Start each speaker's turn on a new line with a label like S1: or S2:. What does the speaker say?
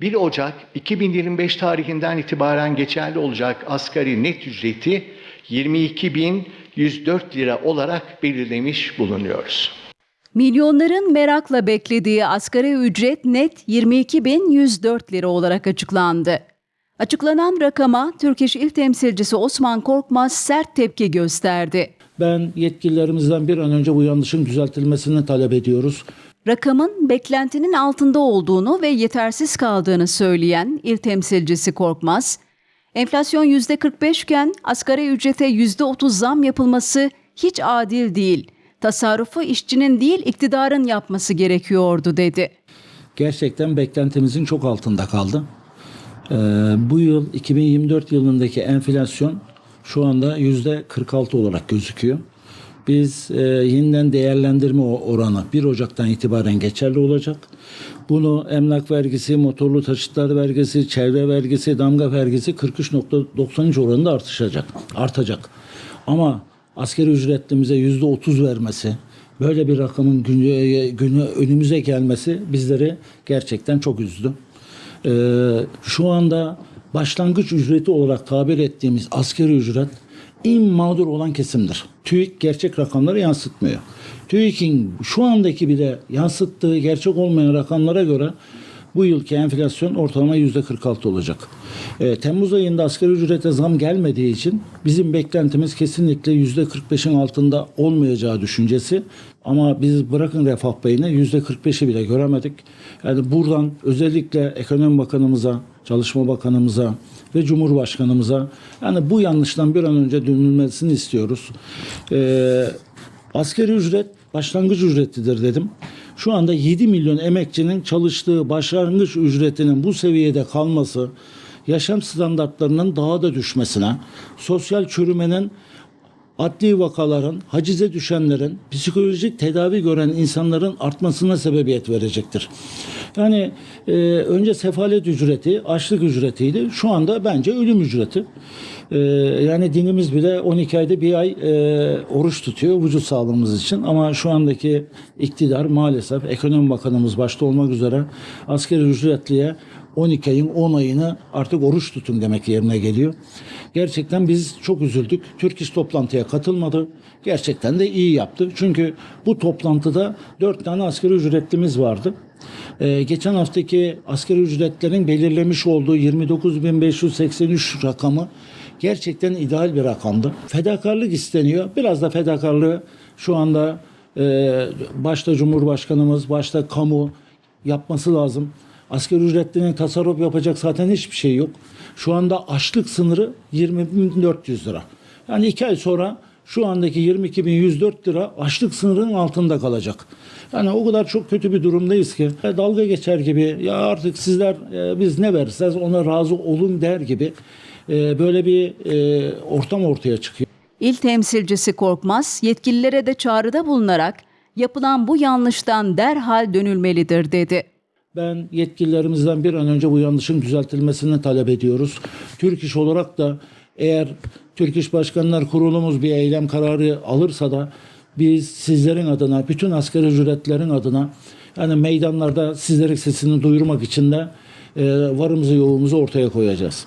S1: 1 Ocak 2025 tarihinden itibaren geçerli olacak asgari net ücreti 22.104 lira olarak belirlemiş bulunuyoruz.
S2: Milyonların merakla beklediği asgari ücret net 22.104 lira olarak açıklandı. Açıklanan rakama Türk İş İl Temsilcisi Osman Korkmaz sert tepki gösterdi.
S3: Ben yetkililerimizden bir an önce bu yanlışın düzeltilmesini talep ediyoruz.
S2: Rakamın beklentinin altında olduğunu ve yetersiz kaldığını söyleyen il temsilcisi Korkmaz, enflasyon %45 iken asgari ücrete %30 zam yapılması hiç adil değil. Tasarrufu işçinin değil iktidarın yapması gerekiyordu dedi.
S3: Gerçekten beklentimizin çok altında kaldı. Ee, bu yıl 2024 yılındaki enflasyon şu anda yüzde 46 olarak gözüküyor. Biz e, yeniden değerlendirme oranı 1 Ocak'tan itibaren geçerli olacak. Bunu emlak vergisi, motorlu taşıtlar vergisi, çevre vergisi, damga vergisi 43.93 oranında artışacak, artacak. Ama askeri ücretlimize yüzde 30 vermesi, böyle bir rakamın günü, günü önümüze gelmesi bizleri gerçekten çok üzdü. Ee, şu anda başlangıç ücreti olarak tabir ettiğimiz askeri ücret en mağdur olan kesimdir. TÜİK gerçek rakamları yansıtmıyor. TÜİK'in şu andaki bile yansıttığı gerçek olmayan rakamlara göre bu yılki enflasyon ortalama yüzde 46 olacak. Ee, Temmuz ayında asgari ücrete zam gelmediği için bizim beklentimiz kesinlikle yüzde 45'in altında olmayacağı düşüncesi. Ama biz bırakın refah payını yüzde 45'i bile göremedik. Yani buradan özellikle ekonomi bakanımıza, çalışma bakanımıza ve cumhurbaşkanımıza yani bu yanlıştan bir an önce dönülmesini istiyoruz. Ee, asgari ücret başlangıç ücretidir dedim. Şu anda 7 milyon emekçinin çalıştığı başlangıç ücretinin bu seviyede kalması, yaşam standartlarının daha da düşmesine, sosyal çürümenin adli vakaların, hacize düşenlerin, psikolojik tedavi gören insanların artmasına sebebiyet verecektir. Yani e, önce sefalet ücreti, açlık ücretiydi. Şu anda bence ölüm ücreti. E, yani dinimiz bile 12 ayda bir ay e, oruç tutuyor vücut sağlığımız için. Ama şu andaki iktidar maalesef ekonomi bakanımız başta olmak üzere askeri ücretliye 12 ayın 10 ayını artık oruç tutun demek yerine geliyor. Gerçekten biz çok üzüldük. Türk İş toplantıya katılmadı. Gerçekten de iyi yaptı. Çünkü bu toplantıda 4 tane asgari ücretlimiz vardı. Ee, geçen haftaki asgari ücretlerin belirlemiş olduğu 29.583 rakamı gerçekten ideal bir rakamdı. Fedakarlık isteniyor. Biraz da fedakarlığı şu anda e, başta Cumhurbaşkanımız, başta kamu yapması lazım. Asgari ücretlinin tasarruf yapacak zaten hiçbir şey yok. Şu anda açlık sınırı 20.400 lira. Yani iki ay sonra şu andaki 22.104 lira açlık sınırının altında kalacak. Yani o kadar çok kötü bir durumdayız ki e, dalga geçer gibi ya artık sizler e, biz ne verirseniz ona razı olun der gibi e, böyle bir e, ortam ortaya çıkıyor.
S2: İl temsilcisi Korkmaz, yetkililere de çağrıda bulunarak yapılan bu yanlıştan derhal dönülmelidir dedi.
S3: Ben yetkililerimizden bir an önce bu yanlışın düzeltilmesini talep ediyoruz. Türk İş olarak da eğer Türk İş Başkanlar Kurulumuz bir eylem kararı alırsa da biz sizlerin adına, bütün asgari ücretlerin adına yani meydanlarda sizlerin sesini duyurmak için de e, varımızı yoğumuzu ortaya koyacağız.